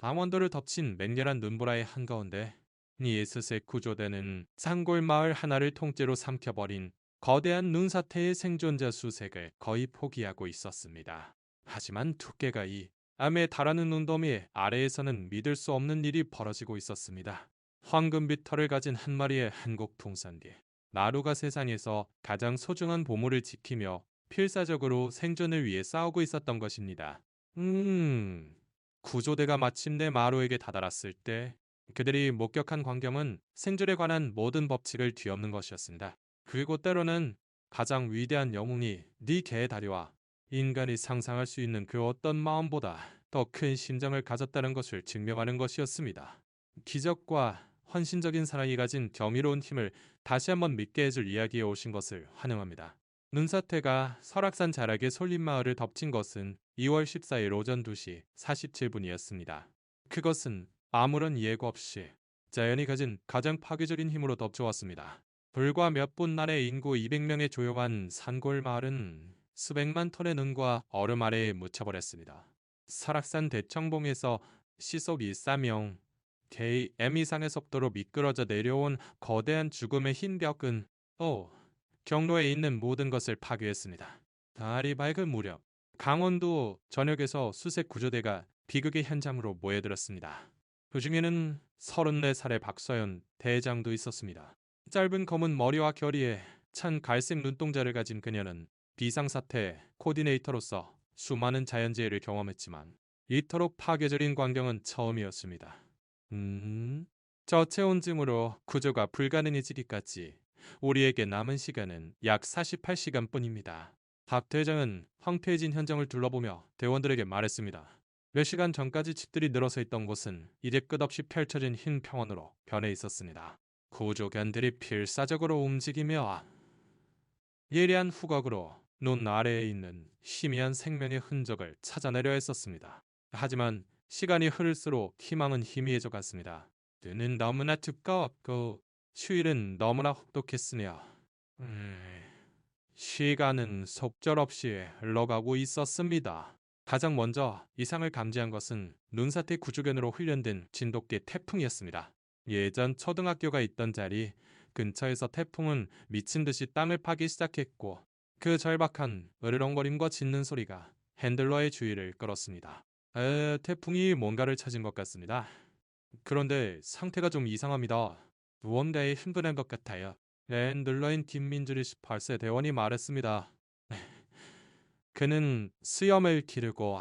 강원도를 덮친 맹렬한 눈보라의 한가운데 니에스에 구조되는 산골 마을 하나를 통째로 삼켜버린 거대한 눈사태의 생존자 수색을 거의 포기하고 있었습니다. 하지만 두께가 이 암에 달하는 눈더미 아래에서는 믿을 수 없는 일이 벌어지고 있었습니다. 황금빛 털을 가진 한 마리의 한국 풍산개. 나루가 세상에서 가장 소중한 보물을 지키며 필사적으로 생존을 위해 싸우고 있었던 것입니다. 음... 구조대가 마침내 마루에게 다다랐을 때 그들이 목격한 광경은 생존에 관한 모든 법칙을 뒤엎는 것이었습니다. 그리고 때로는 가장 위대한 영웅이 네 개의 다리와 인간이 상상할 수 있는 그 어떤 마음보다 더 큰 심장을 가졌다는 것을 증명하는 것이었습니다. 기적과 헌신적인 사랑이 가진 겸이로운 힘을 다시 한번 믿게 해줄 이야기에 오신 것을 환영합니다. 눈사태가 설악산 자락의 솔림 마을을 덮친 것은 2월 14일 오전 2시 47분이었습니다. 그것은 아무런 예고 없이 자연이 가진 가장 파괴적인 힘으로 덮쳐왔습니다. 불과 몇분 만에 인구 200명의 조용한 산골 마을은 수백만 톤의 눈과 얼음 아래에 묻혀버렸습니다. 설악산 대청봉에서 시속 1사명 KM 이상의 속도로 미끄러져 내려온 거대한 죽음의 흰 벽은 오 경로에 있는 모든 것을 파괴했습니다. 달이 밝은 무렵 강원도 전역에서 수색 구조대가 비극의 현장으로 모여들었습니다. 그 중에는 34살의 박서연 대장도 있었습니다. 짧은 검은 머리와 결의에 찬 갈색 눈동자를 가진 그녀는 비상사태 코디네이터로서 수많은 자연재해를 경험했지만 이토록 파괴적인 광경은 처음이었습니다. 음, 저체온증으로 구조가 불가능해지기까지 우리에게 남은 시간은 약 48시간뿐입니다. 박 대장은 황폐해진 현장을 둘러보며 대원들에게 말했습니다. 몇 시간 전까지 집들이 늘어서 있던 곳은 이제 끝없이 펼쳐진 흰 평원으로 변해 있었습니다. 구조견들이 필사적으로 움직이며 예리한 후각으로 눈 아래에 있는 희미한 생명의 흔적을 찾아내려 했었습니다. 하지만 시간이 흐를수록 희망은 희미해져 갔습니다. 눈은 너무나 두꺼웠고 휴일은 너무나 혹독했으며 음, 시간은 속절없이 흘러가고 있었습니다. 가장 먼저 이상을 감지한 것은 눈사태 구조견으로 훈련된 진돗개 태풍이었습니다. 예전 초등학교가 있던 자리 근처에서 태풍은 미친 듯이 땅을 파기 시작했고 그 절박한 으르렁거림과 짖는 소리가 핸들러의 주의를 끌었습니다. 에, 태풍이 뭔가를 찾은 것 같습니다. 그런데 상태가 좀 이상합니다. 무언가에 흥분한 것 같아요. 핸들러인 김민주리 18세 대원이 말했습니다. 그는 수염을 기르고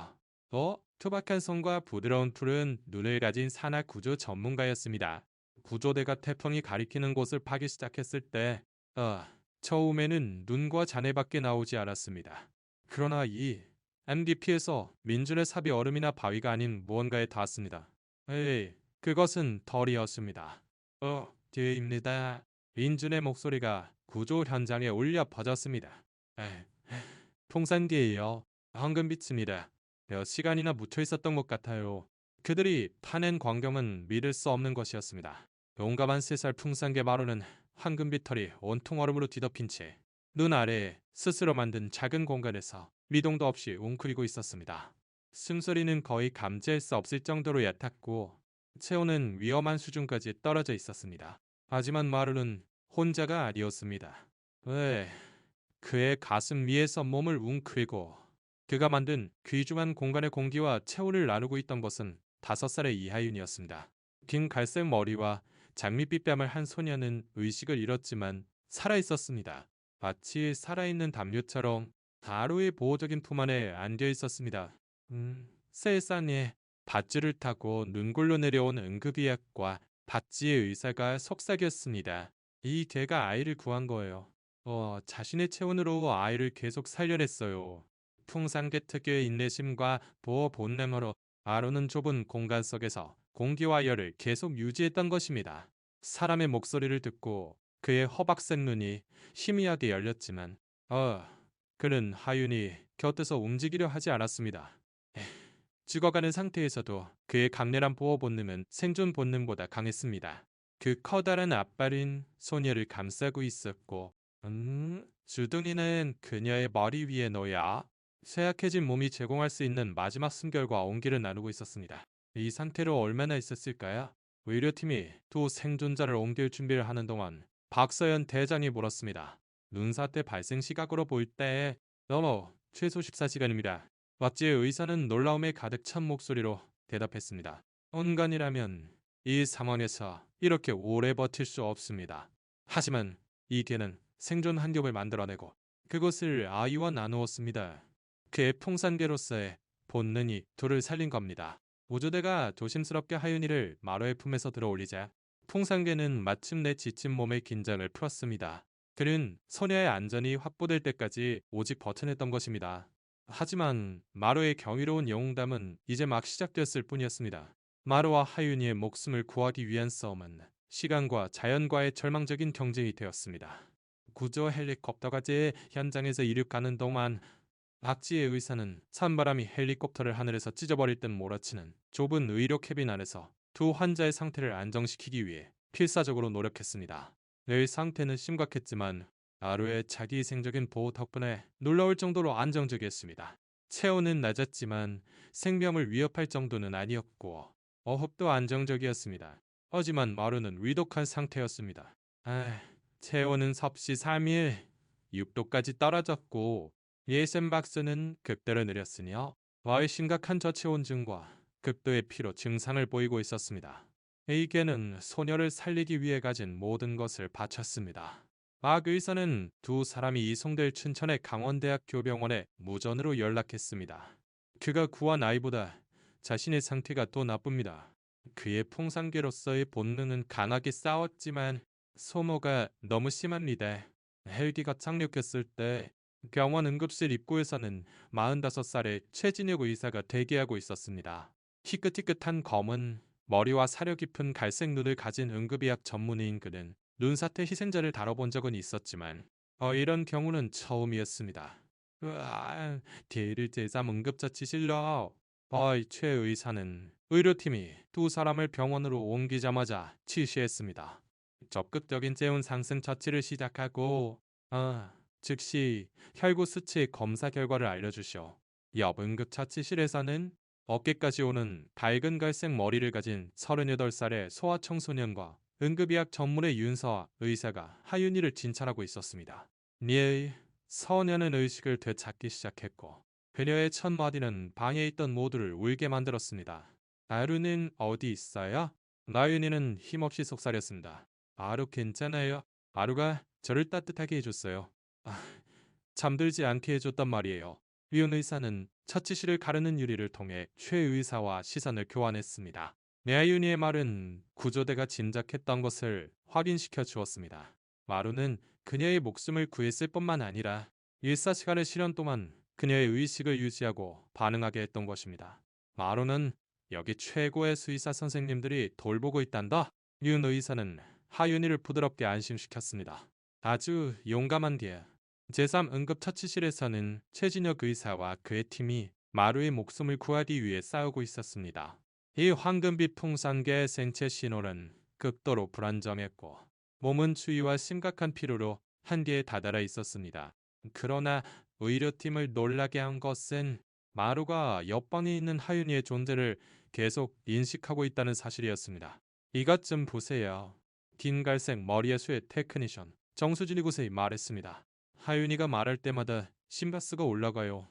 또 투박한 손과 부드러운 푸른 눈을 가진 산악 구조 전문가였습니다. 구조대가 태풍이 가리키는 곳을 파기 시작했을 때 어, 처음에는 눈과 잔해밖에 나오지 않았습니다. 그러나 이 MDP에서 민준의 삽이 얼음이나 바위가 아닌 무언가에 닿았습니다. 에이, 그것은 덜이었습니다. 어, 뒤입니다. 민준의 목소리가 구조 현장에 울려 퍼졌습니다. 에이, 풍산 뒤에요. 황금빛입니다. 몇 시간이나 묻혀 있었던 것 같아요. 그들이 파낸 광경은 믿을 수 없는 것이었습니다. 용감한 세살 풍산개 마루는 황금빛 털이 온통 얼음으로 뒤덮인 채 눈 아래에 스스로 만든 작은 공간에서 미동도 없이 웅크리고 있었습니다. 숨소리는 거의 감지할 수 없을 정도로 얕았고 체온은 위험한 수준까지 떨어져 있었습니다. 하지만 마루는 혼자가 아니었습니다. 왜 그의 가슴 위에서 몸을 웅크리고 그가 만든 귀중한 공간의 공기와 체온을 나누고 있던 것은 다섯 살의 이하윤이었습니다. 긴 갈색 머리와 장밋빛 뺨을 한 소녀는 의식을 잃었지만 살아있었습니다. 마치 살아있는 담요처럼 가루의 보호적인 품 안에 안겨 있었습니다. 음, 세상에 밧줄을 타고 눈골로 내려온 응급의학과 밧지의 의사가 속삭였습니다. 이 개가 아이를 구한 거예요. 어, 자신의 체온으로 아이를 계속 살려냈어요. 풍산개 특유의 인내심과 보호 본능으로 아로는 좁은 공간 속에서 공기와 열을 계속 유지했던 것입니다. 사람의 목소리를 듣고 그의 허박색 눈이 희미하게 열렸지만 어, 그는 하윤이 곁에서 움직이려 하지 않았습니다. 죽어가는 상태에서도 그의 강렬한 보호 본능은 생존 본능보다 강했습니다. 그 커다란 앞발인 소녀를 감싸고 있었고 음, 주둥이는 그녀의 머리 위에 놓여 쇠약해진 몸이 제공할 수 있는 마지막 숨결과 온기를 나누고 있었습니다. 이 상태로 얼마나 있었을까요? 의료팀이 두 생존자를 옮길 준비를 하는 동안 박서연 대장이 물었습니다. 눈사태 발생 시각으로 볼때 너무 최소 14시간입니다. 왁지의 의사는 놀라움에 가득 찬 목소리로 대답했습니다. 온간이라면 이 상황에서 이렇게 오래 버틸 수 없습니다. 하지만 이 개는 생존 한 겹을 만들어내고 그것을 아이와 나누었습니다. 그의 풍산개로서의 본능이 둘을 살린 겁니다. 우주대가 조심스럽게 하윤이를 마루의 품에서 들어올리자 풍산개는 마침내 지친 몸의 긴장을 풀었습니다. 그는 소녀의 안전이 확보될 때까지 오직 버텨냈던 것입니다. 하지만 마루의 경이로운 영웅담은 이제 막 시작되었을 뿐이었습니다. 마루와 하윤이의 목숨을 구하기 위한 싸움은 시간과 자연과의 절망적인 경쟁이 되었습니다. 구조 헬리콥터가 제 현장에서 이륙하는 동안 박지의 의사는 찬바람이 헬리콥터를 하늘에서 찢어버릴 듯 몰아치는 좁은 의료 캐빈 안에서 두 환자의 상태를 안정시키기 위해 필사적으로 노력했습니다. 늘 상태는 심각했지만 하루의 자기희생적인 보호 덕분에 놀라울 정도로 안정적이었습니다. 체온은 낮았지만 생명을 위협할 정도는 아니었고 어흡도 안정적이었습니다. 하지만 마루는 위독한 상태였습니다. 아, 체온은 섭씨 3일 6도까지 떨어졌고 예센 박스는 극대로 느렸으며 와의 심각한 저체온증과 극도의 피로 증상을 보이고 있었습니다. 에이게는 소녀를 살리기 위해 가진 모든 것을 바쳤습니다. 막 의사는 두 사람이 이송될 춘천의 강원대학교 병원에 무전으로 연락했습니다. 그가 구한 아이보다 자신의 상태가 더 나쁩니다. 그의 풍산계로서의 본능은 강하게 싸웠지만 소모가 너무 심합니다. 헬기가 착륙했을 때 병원 응급실 입구에서는 45살의 최진혁 의사가 대기하고 있었습니다. 희끗희끗한 검은 머리와 사려 깊은 갈색 눈을 가진 응급의학 전문의인 그는 눈사태 희생자를 다뤄본 적은 있었지만 어, 이런 경우는 처음이었습니다. 으아, 대일 제3 응급처치실로 어이 최 의사는 의료팀이 두 사람을 병원으로 옮기자마자 치시했습니다. 적극적인 재운 상승 처치를 시작하고 아, 즉시 혈구 수치 검사 결과를 알려주시오. 옆 응급처치실에서는 어깨까지 오는 밝은 갈색 머리를 가진 38살의 소아 청소년과 응급의학 전문의 윤서 의사가 하윤이를 진찰하고 있었습니다. 니의 서녀는 의식을 되찾기 시작했고 그녀의 첫 마디는 방에 있던 모두를 울게 만들었습니다. 아루는 어디 있어요? 나윤이는 힘없이 속삭였습니다. 아루 괜찮아요. 아루가 저를 따뜻하게 해줬어요. 아, 잠들지 않게 해줬단 말이에요. 위원 의사는 처치실을 가르는 유리를 통해 최 의사와 시선을 교환했습니다. 내아윤이의 말은 구조대가 짐작했던 것을 확인시켜 주었습니다. 마루는 그녀의 목숨을 구했을 뿐만 아니라 일사시간의 실현 동안 그녀의 의식을 유지하고 반응하게 했던 것입니다. 마루는 여기 최고의 수의사 선생님들이 돌보고 있단다. 윤 의사는 하윤이를 부드럽게 안심시켰습니다. 아주 용감한 뒤에 제3 응급처치실에서는 최진혁 의사와 그의 팀이 마루의 목숨을 구하기 위해 싸우고 있었습니다. 이 황금빛 풍산계의 생체 신호는 극도로 불안정했고 몸은 추위와 심각한 피로로 한계에 다다라 있었습니다. 그러나 의료팀을 놀라게 한 것은 마루가 옆방에 있는 하윤이의 존재를 계속 인식하고 있다는 사실이었습니다. 이것 좀 보세요. 긴 갈색 머리의 수의 테크니션 정수진이 곳에 말했습니다. 하윤이가 말할 때마다 심바스가 올라가요.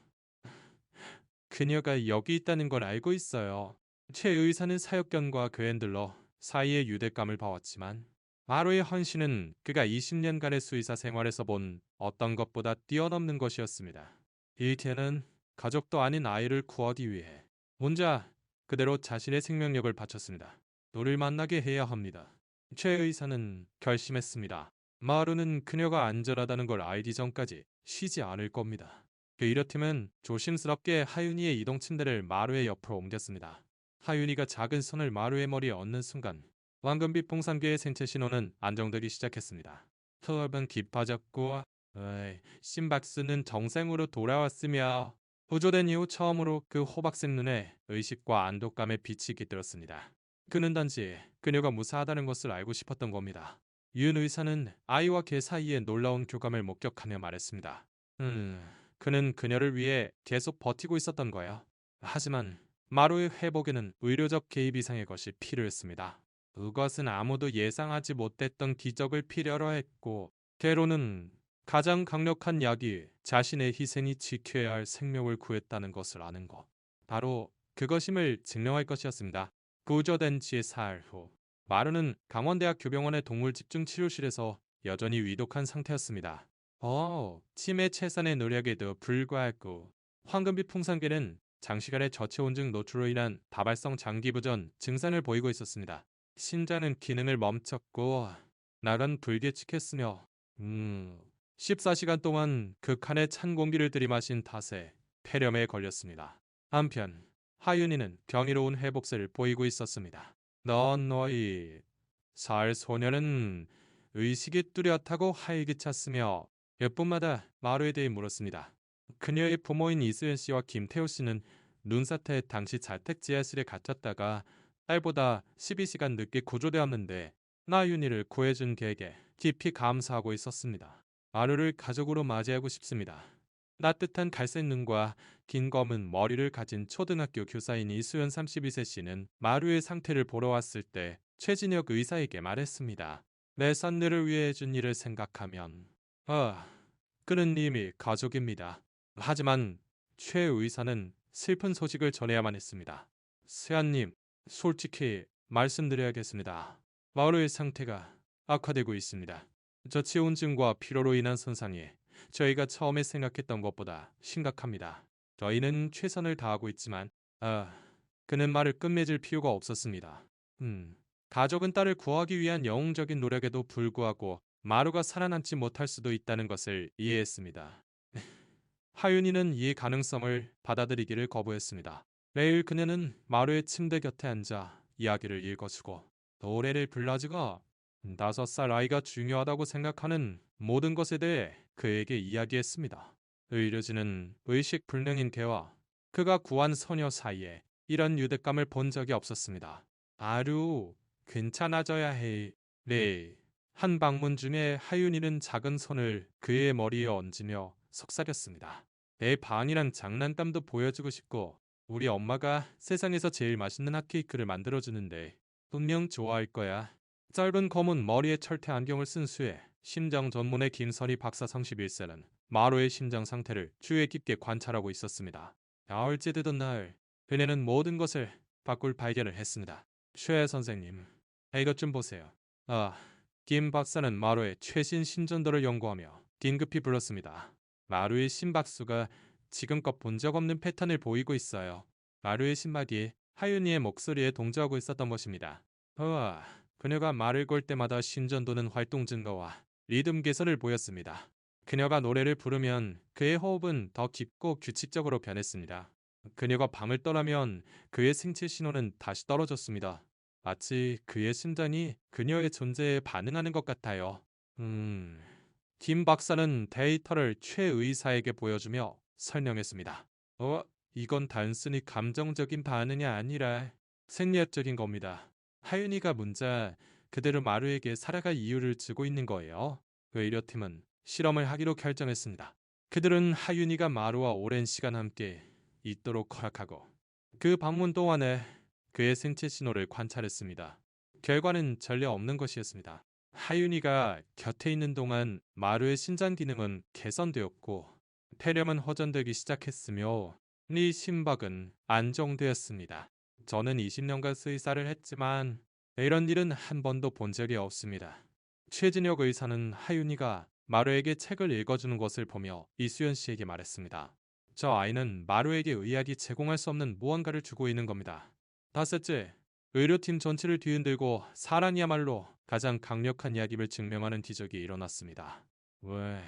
그녀가 여기 있다는 걸 알고 있어요. 최 의사는 사역견과 교인들로 사이의 유대감을 봐왔지만 마루의 헌신은 그가 20년간의 수의사 생활에서 본 어떤 것보다 뛰어넘는 것이었습니다. 이태는 가족도 아닌 아이를 구하기 위해 혼자 그대로 자신의 생명력을 바쳤습니다. 너를 만나게 해야 합니다. 최 의사는 결심했습니다. 마루는 그녀가 안전하다는 걸 알기 전까지 쉬지 않을 겁니다. 그 이렇팀은 조심스럽게 하윤이의 이동 침대를 마루의 옆으로 옮겼습니다. 하윤이가 작은 손을 마루의 머리에 얹는 순간 황금빛 풍산계의 생체 신호는 안정되기 시작했습니다. 혈압은 깊어졌고 에이, 심박수는 정상으로 돌아왔으며 구조된 이후 처음으로 그 호박색 눈에 의식과 안도감의 빛이 깃들었습니다. 그는 단지 그녀가 무사하다는 것을 알고 싶었던 겁니다. 윤 의사는 아이와 개 사이에 놀라운 교감을 목격하며 말했습니다. 음, 그는 그녀를 위해 계속 버티고 있었던 거야. 하지만 마루의 회복에는 의료적 개입 이상의 것이 필요했습니다. 그것은 아무도 예상하지 못했던 기적을 필요로 했고 때로는 가장 강력한 약이 자신의 희생이 지켜야 할 생명을 구했다는 것을 아는 것. 바로 그것임을 증명할 것이었습니다. 구조된 지 사흘 후 마루는 강원대학 교병원의 동물 집중 치료실에서 여전히 위독한 상태였습니다. 어, 치매 최선의 노력에도 불구하고 황금빛 풍산개는 장시간의 저체 온증 노출로 인한 다발성 장기부전 증상을 보이고 있었습니다. 심장은 기능을 멈췄고 나간 불규칙했으며 음, 14시간 동안 극한의 찬 공기를 들이마신 탓에 폐렴에 걸렸습니다. 한편 하윤이는 병이로운 회복세를 보이고 있었습니다. 넌 너희 살 소녀는 의식이 뚜렷하고 활기찼으며 몇 분마다 마루에 대해 물었습니다. 그녀의 부모인 이수연 씨와 김태호 씨는 눈사태 당시 자택 지하실에 갇혔다가 딸보다 12시간 늦게 구조되었는데 나윤이를 구해준 계에게 깊이 감사하고 있었습니다. 마루를 가족으로 맞이하고 싶습니다. 따뜻한 갈색 눈과 긴 검은 머리를 가진 초등학교 교사인 이수연 32세 씨는 마루의 상태를 보러 왔을 때 최진혁 의사에게 말했습니다. 내 선녀를 위해 해준 일을 생각하면 아, 그는 이미 가족입니다. 하지만 최 의사는 슬픈 소식을 전해야만 했습니다. 세안님, 솔직히 말씀드려야겠습니다. 마루의 상태가 악화되고 있습니다. 저체온증과 피로로 인한 손상이 저희가 처음에 생각했던 것보다 심각합니다. 저희는 최선을 다하고 있지만 아, 그는 말을 끝맺을 필요가 없었습니다. 음, 가족은 딸을 구하기 위한 영웅적인 노력에도 불구하고 마루가 살아남지 못할 수도 있다는 것을 이해했습니다. 하윤이는 이 가능성을 받아들이기를 거부했습니다. 매일 그녀는 마루의 침대 곁에 앉아 이야기를 읽어주고 노래를 불러주고 다섯 살 아이가 중요하다고 생각하는 모든 것에 대해 그에게 이야기했습니다. 의료진은 의식 불능인 개와 그가 구한 소녀 사이에 이런 유대감을 본 적이 없었습니다. 아루, 괜찮아져야 해. 네. 한 방문 중에 하윤이는 작은 손을 그의 머리에 얹으며 속삭였습니다. 내 반이란 장난감도 보여주고 싶고 우리 엄마가 세상에서 제일 맛있는 핫케이크를 만들어주는데 분명 좋아할 거야. 짧은 검은 머리에 철퇴 안경을 쓴 수에 심장 전문의 김선희 박사 31세는 마루의 심장 상태를 주의 깊게 관찰하고 있었습니다. 야흘째 되던 날 그녀는 모든 것을 바꿀 발견을 했습니다. 최 선생님, 이것 좀 보세요. 아, 김 박사는 마루의 최신 신전도를 연구하며 긴급히 불렀습니다. 마루의 심박수가 지금껏 본 적 없는 패턴을 보이고 있어요. 마루의 심박이 하윤이의 목소리에 동조하고 있었던 것입니다. 우와, 그녀가 말을 걸 때마다 신전도는 활동 증가와 리듬 개선을 보였습니다. 그녀가 노래를 부르면 그의 호흡은 더 깊고 규칙적으로 변했습니다. 그녀가 방을 떠나면 그의 생체 신호는 다시 떨어졌습니다. 마치 그의 심장이 그녀의 존재에 반응하는 것 같아요. 음... 김 박사는 데이터를 최 의사에게 보여주며 설명했습니다. 어, 이건 단순히 감정적인 반응이 아니라 생리학적인 겁니다. 하윤이가 문자 그대로 마루에게 살아갈 이유를 주고 있는 거예요. 의료팀은 실험을 하기로 결정했습니다. 그들은 하윤이가 마루와 오랜 시간 함께 있도록 허락하고 그 방문 동안에 그의 생체 신호를 관찰했습니다. 결과는 전혀 없는 것이었습니다. 하윤이가 곁에 있는 동안 마루의 신장 기능은 개선되었고 폐렴은 허전되기 시작했으며 리 심박은 안정되었습니다. 저는 20년간 수의사를 했지만 이런 일은 한 번도 본 적이 없습니다. 최진혁 의사는 하윤이가 마루에게 책을 읽어주는 것을 보며 이수연 씨에게 말했습니다. 저 아이는 마루에게 의학이 제공할 수 없는 무언가를 주고 있는 겁니다. 다섯째, 의료팀 전체를 뒤흔들고 사란이야말로 가장 강력한 이야기를 증명하는 기적이 일어났습니다. 왜?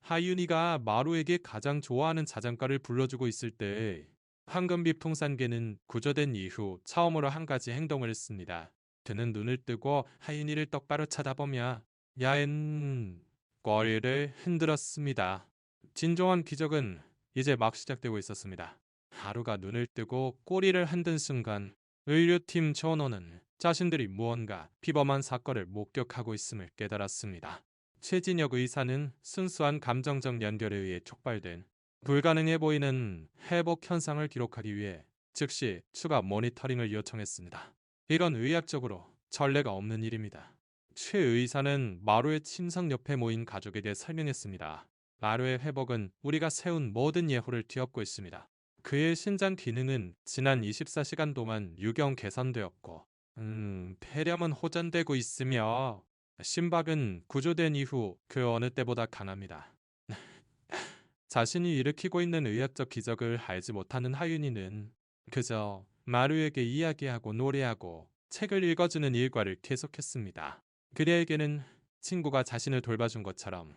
하윤이가 마루에게 가장 좋아하는 자장가를 불러주고 있을 때 황금비 풍산개는 구조된 이후 처음으로 한 가지 행동을 했습니다. 그는 눈을 뜨고 하윤이를 똑바로 쳐다보며 야엔 꼬리를 흔들었습니다. 진정한 기적은 이제 막 시작되고 있었습니다. 하루가 눈을 뜨고 꼬리를 흔든 순간 의료팀 전원은 자신들이 무언가 피범한 사건을 목격하고 있음을 깨달았습니다. 최진혁 의사는 순수한 감정적 연결에 의해 촉발된 불가능해 보이는 회복 현상을 기록하기 위해 즉시 추가 모니터링을 요청했습니다. 이건 의학적으로 전례가 없는 일입니다. 최 의사는 마루의 침상 옆에 모인 가족에게 설명했습니다. 마루의 회복은 우리가 세운 모든 예후를 뒤엎고 있습니다. 그의 신장 기능은 지난 24시간 동안 유경 개선되었고, 음, 폐렴은 호전되고 있으며, 심박은 구조된 이후 그 어느 때보다 강합니다. 자신이 일으키고 있는 의학적 기적을 알지 못하는 하윤이는 그저 마루에게 이야기하고 노래하고 책을 읽어주는 일과를 계속했습니다. 그에게는 친구가 자신을 돌봐준 것처럼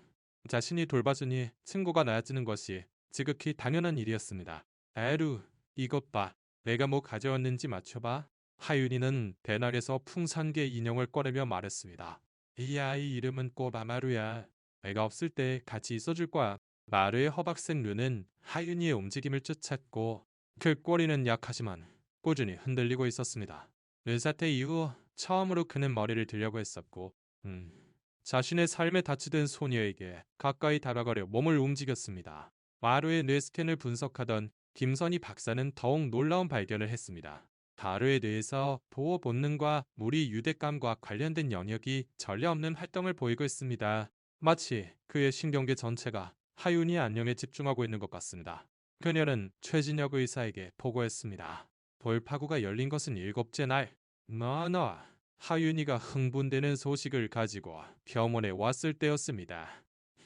자신이 돌봐주니 친구가 나아지는 것이 지극히 당연한 일이었습니다. 에루, 이것 봐. 내가 뭐 가져왔는지 맞춰봐. 하윤이는 배낭에서 풍산개 인형을 꺼내며 말했습니다. 이 아이 이름은 꼬바마루야. 내가 없을 때 같이 있어줄 거야. 마루의 허박색 눈은 하윤이의 움직임을 쫓았고 그 꼬리는 약하지만 꾸준히 흔들리고 있었습니다. 의사태 이후 처음으로 그는 머리를 들려고 했었고 음, 자신의 삶에 다치던 소녀에게 가까이 다가가려 몸을 움직였습니다. 마루의 뇌 스캔을 분석하던 김선희 박사는 더욱 놀라운 발견을 했습니다. 가루에 대해서 보호 본능과 무리 유대감과 관련된 영역이 전례 없는 활동을 보이고 있습니다. 마치 그의 신경계 전체가 하윤이 안녕에 집중하고 있는 것 같습니다. 그녀는 최진혁 의사에게 보고했습니다. 돌파구가 열린 것은 일곱째 날. 너너 하윤이가 흥분되는 소식을 가지고 병원에 왔을 때였습니다.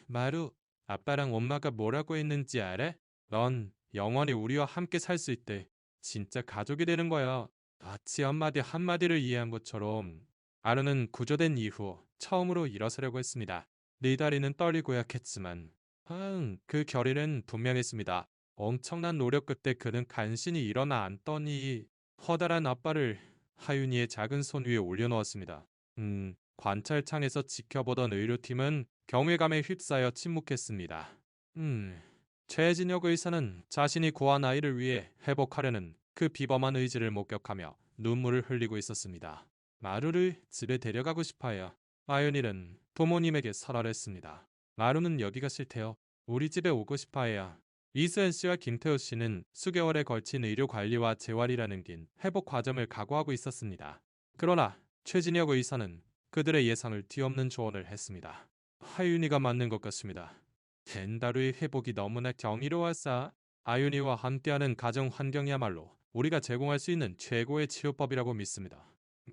마루, 아빠랑 엄마가 뭐라고 했는지 알아? 넌 영원히 우리와 함께 살 수 있대. 진짜 가족이 되는 거야. 마치 한마디 한마디를 이해한 것처럼 아르는 구조된 이후 처음으로 일어서려고 했습니다. 네 다리는 떨리고 약했지만 응, 그 결의는 분명했습니다. 엄청난 노력 끝에 그는 간신히 일어나 앉더니 커다란 아빠를 하윤이의 작은 손 위에 올려놓았습니다. 음, 관찰창에서 지켜보던 의료팀은 경외감에 휩싸여 침묵했습니다. 음, 최진혁 의사는 자신이 구한 아이를 위해 회복하려는 그 비범한 의지를 목격하며 눈물을 흘리고 있었습니다. 마루를 집에 데려가고 싶어요. 아윤일은 부모님에게 설화했습니다. 마루는 여기가 싫대요. 우리 집에 오고 싶어해요. 이수연 씨와 김태호 씨는 수개월에 걸친 의료 관리와 재활이라는 긴 회복 과정을 각오하고 있었습니다. 그러나 최진혁 의사는 그들의 예상을 뒤엎는 조언을 했습니다. 하윤이가 맞는 것 같습니다. 덴다루의 회복이 너무나 경이로워서 아윤이와 함께하는 가정 환경이야말로 우리가 제공할 수 있는 최고의 치료법이라고 믿습니다.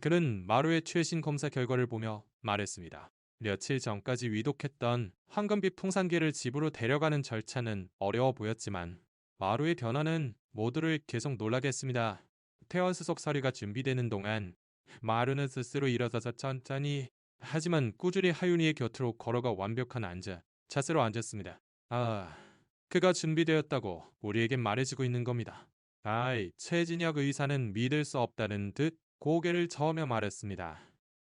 그는 마루의 최신 검사 결과를 보며 말했습니다. 며칠 전까지 위독했던 황금빛 풍산개를 집으로 데려가는 절차는 어려워 보였지만 마루의 변화는 모두를 계속 놀라게 했습니다. 태원 수속 서류가 준비되는 동안 마루는 스스로 일어서서 천천히 하지만 꾸준히 하윤이의 곁으로 걸어가 완벽한 앉아 자세로 앉았습니다. 아, 그가 준비되었다고 우리에게 말해주고 있는 겁니다. 아이, 최진혁 의사는 믿을 수 없다는 듯 고개를 저으며 말했습니다.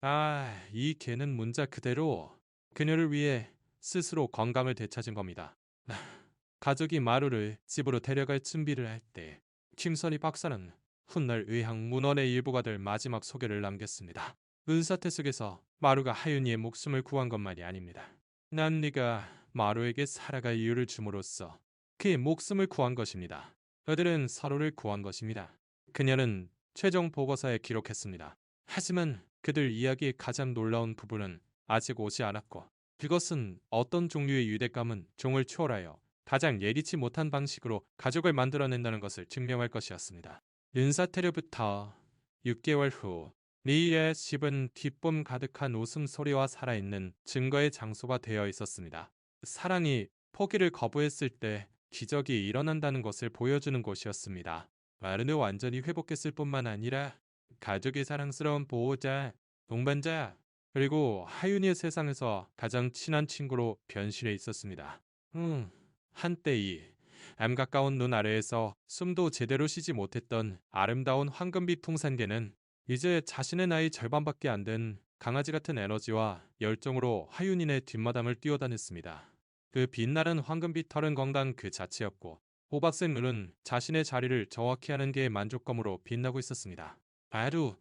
아, 이 개는 문자 그대로 그녀를 위해 스스로 건강을 되찾은 겁니다. 가족이 마루를 집으로 데려갈 준비를 할 때 김선희 박사는 훗날 의학 문헌의 일부가 될 마지막 소개를 남겼습니다. 은사태 속에서 마루가 하윤이의 목숨을 구한 것만이 아닙니다. 난 네가 마루에게 살아갈 이유를 줌으로써 그의 목숨을 구한 것입니다. 그들은 서로를 구한 것입니다. 그녀는 최종 보고서에 기록했습니다. 하지만 그들 이야기의 가장 놀라운 부분은 아직 오지 않았고 그것은 어떤 종류의 유대감은 종을 초월하여 가장 예기치 못한 방식으로 가족을 만들어낸다는 것을 증명할 것이었습니다. 윤사태류부터 6개월 후 리의 집은 기쁨 가득한 웃음소리와 살아있는 증거의 장소가 되어 있었습니다. 사랑이 포기를 거부했을 때 기적이 일어난다는 것을 보여주는 곳이었습니다. 마르는 완전히 회복했을 뿐만 아니라 가족의 사랑스러운 보호자, 동반자, 그리고 하윤이의 세상에서 가장 친한 친구로 변신해 있었습니다. 음, 한때 이 암 가까운 눈 아래에서 숨도 제대로 쉬지 못했던 아름다운 황금빛 풍산개는 이제 자신의 나이 절반밖에 안 된 강아지 같은 에너지와 열정으로 하윤인의 뒷마당을 뛰어다녔습니다. 그 빛나는 황금빛 털은 건강 그 자체였고 호박색 눈은 자신의 자리를 정확히 하는 게 만족감으로 빛나고 있었습니다. 바루,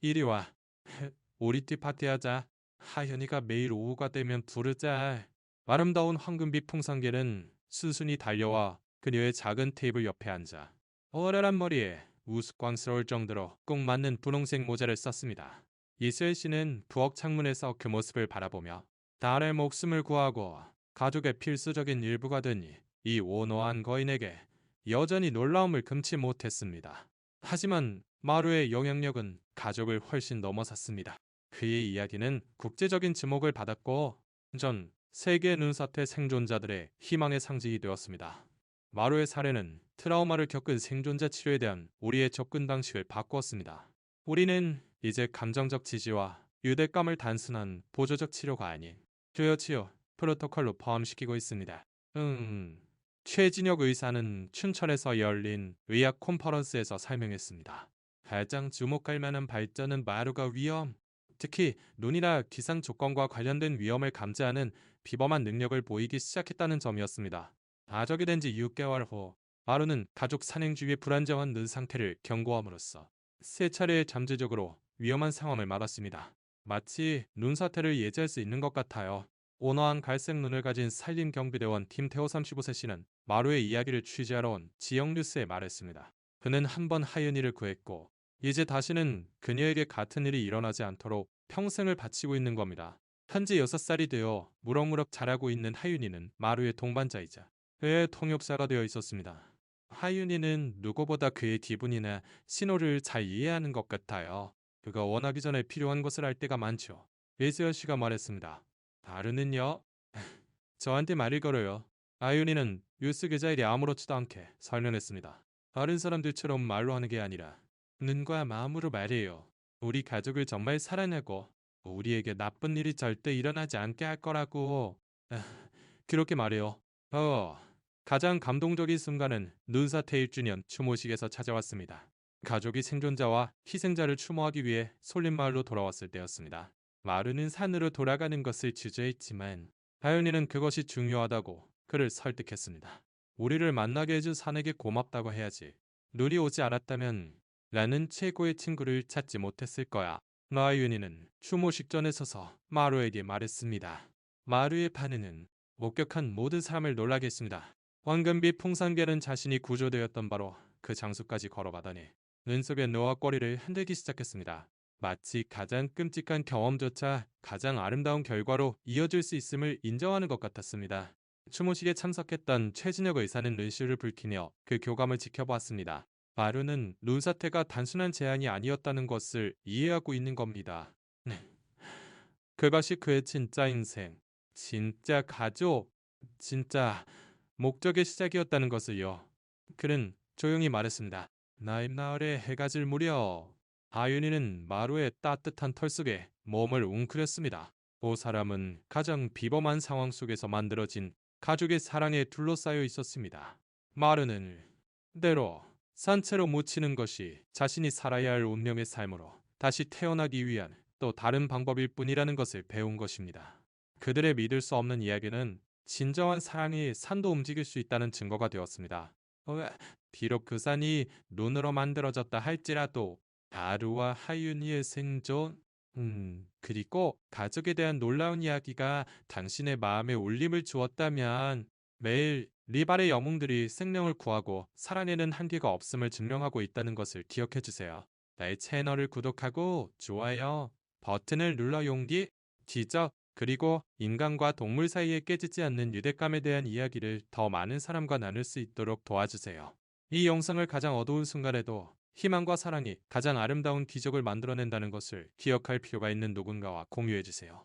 이리 와. 티 파티하자. 하현이가 매일 오후가 되면 부르자. 아름다운 황금빛 풍선개는 수순이 달려와 그녀의 작은 테이블 옆에 앉아 어라란 머리에 우스꽝스러울 정도로 꼭 맞는 분홍색 모자를 썼습니다. 이슬 씨는 부엌 창문에서 그 모습을 바라보며 딸의 목숨을 구하고 가족의 필수적인 일부가 된이 온화한 거인에게 여전히 놀라움을 금치 못했습니다. 하지만 마루의 영향력은 가족을 훨씬 넘어섰습니다. 그의 이야기는 국제적인 주목을 받았고 전 세계 눈사태 생존자들의 희망의 상징이 되었습니다. 마루의 사례는 트라우마를 겪은 생존자 치료에 대한 우리의 접근 방식을 바꾸었습니다. 우리는 이제 감정적 지지와 유대감을 단순한 보조적 치료가 아닌 교여 치료 프로토콜로 포함시키고 있습니다. 음, 최진혁 의사는 춘천에서 열린 의학 콘퍼런스에서 설명했습니다. 가장 주목할 만한 발전은 마루가 위험, 특히 눈이나 기상 조건과 관련된 위험을 감지하는 비범한 능력을 보이기 시작했다는 점이었습니다. 가족이 된 지 6개월 후 마루는 가족 산행 주위의 불안정한 눈 상태를 경고함으로써 세 차례 잠재적으로 위험한 상황을 막았습니다. 마치 눈 사태를 예지할 수 있는 것 같아요. 온화한 갈색 눈을 가진 산림 경비대원 팀태호 35세 씨는 마루의 이야기를 취재하러 온 지역 뉴스에 말했습니다. 그는 한 번 하윤이를 구했고 이제 다시는 그녀에게 같은 일이 일어나지 않도록 평생을 바치고 있는 겁니다. 현재 6살이 되어 무럭무럭 자라고 있는 하윤이는 마루의 동반자이자 그의 통역사가 되어 있었습니다. 하윤이는 누구보다 그의 기분이나 신호를 잘 이해하는 것 같아요. 그가 원하기 전에 필요한 것을 할 때가 많죠. 예수여 씨가 말했습니다. 다르는요? 저한테 말을 걸어요. 아윤이는 뉴스 기자에게 아무렇지도 않게 설명했습니다. 다른 사람들처럼 말로 하는 게 아니라 눈과 마음으로 말해요. 우리 가족을 정말 사랑하고 우리에게 나쁜 일이 절대 일어나지 않게 할 거라고 그렇게 말해요. 어, 가장 감동적인 순간은 눈사태 1주년 추모식에서 찾아왔습니다. 가족이 생존자와 희생자를 추모하기 위해 솔림마을로 돌아왔을 때였습니다. 마루는 산으로 돌아가는 것을 주저했지만 하윤이는 그것이 중요하다고 그를 설득했습니다. 우리를 만나게 해준 산에게 고맙다고 해야지. 눈이 오지 않았다면 나는 최고의 친구를 찾지 못했을 거야. 나윤이는 추모식 전에 서서 마루에게 말했습니다. 마루의 반응은 목격한 모든 사람을 놀라게 했습니다. 황금빛 풍산개는 자신이 구조되었던 바로 그 장소까지 걸어가더니 눈속의 노화 꼬리를 흔들기 시작했습니다. 마치 가장 끔찍한 경험조차 가장 아름다운 결과로 이어질 수 있음을 인정하는 것 같았습니다. 추모식에 참석했던 최진혁 의사는 눈시울을 붉히며 그 교감을 지켜보았습니다. 마루는 눈 사태가 단순한 재앙이 아니었다는 것을 이해하고 있는 겁니다. 네. 그것이 그의 진짜 인생, 진짜 가족, 진짜 목적의 시작이었다는 것을요. 그는 조용히 말했습니다. 나임 나을에 해가 질 무렵 아윤이는 마루의 따뜻한 털 속에 몸을 웅크렸습니다. 그 사람은 가장 비범한 상황 속에서 만들어진 가족의 사랑에 둘러싸여 있었습니다. 마루는 때로 산채로 묻히는 것이 자신이 살아야 할 운명의 삶으로 다시 태어나기 위한 또 다른 방법일 뿐이라는 것을 배운 것입니다. 그들의 믿을 수 없는 이야기는 진정한 사랑이 산도 움직일 수 있다는 증거가 되었습니다. 어, 비록 그 산이 눈으로 만들어졌다 할지라도 다루와 하윤이의 생존, 음, 그리고 가족에 대한 놀라운 이야기가 당신의 마음에 울림을 주었다면 매일 리발의 영웅들이 생명을 구하고 살아내는 한계가 없음을 증명하고 있다는 것을 기억해 주세요. 나의 채널을 구독하고 좋아요 버튼을 눌러 용기, 지적, 그리고 인간과 동물 사이에 깨지지 않는 유대감에 대한 이야기를 더 많은 사람과 나눌 수 있도록 도와주세요. 이 영상을 가장 어두운 순간에도 희망과 사랑이 가장 아름다운 기적을 만들어낸다는 것을 기억할 필요가 있는 누군가와 공유해주세요.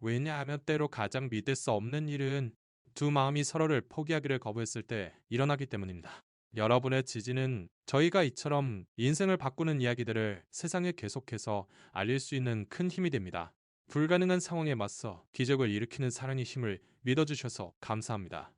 왜냐하면 때로 가장 믿을 수 없는 일은 두 마음이 서로를 포기하기를 거부했을 때 일어나기 때문입니다. 여러분의 지지는 저희가 이처럼 인생을 바꾸는 이야기들을 세상에 계속해서 알릴 수 있는 큰 힘이 됩니다. 불가능한 상황에 맞서 기적을 일으키는 사랑의 힘을 믿어주셔서 감사합니다.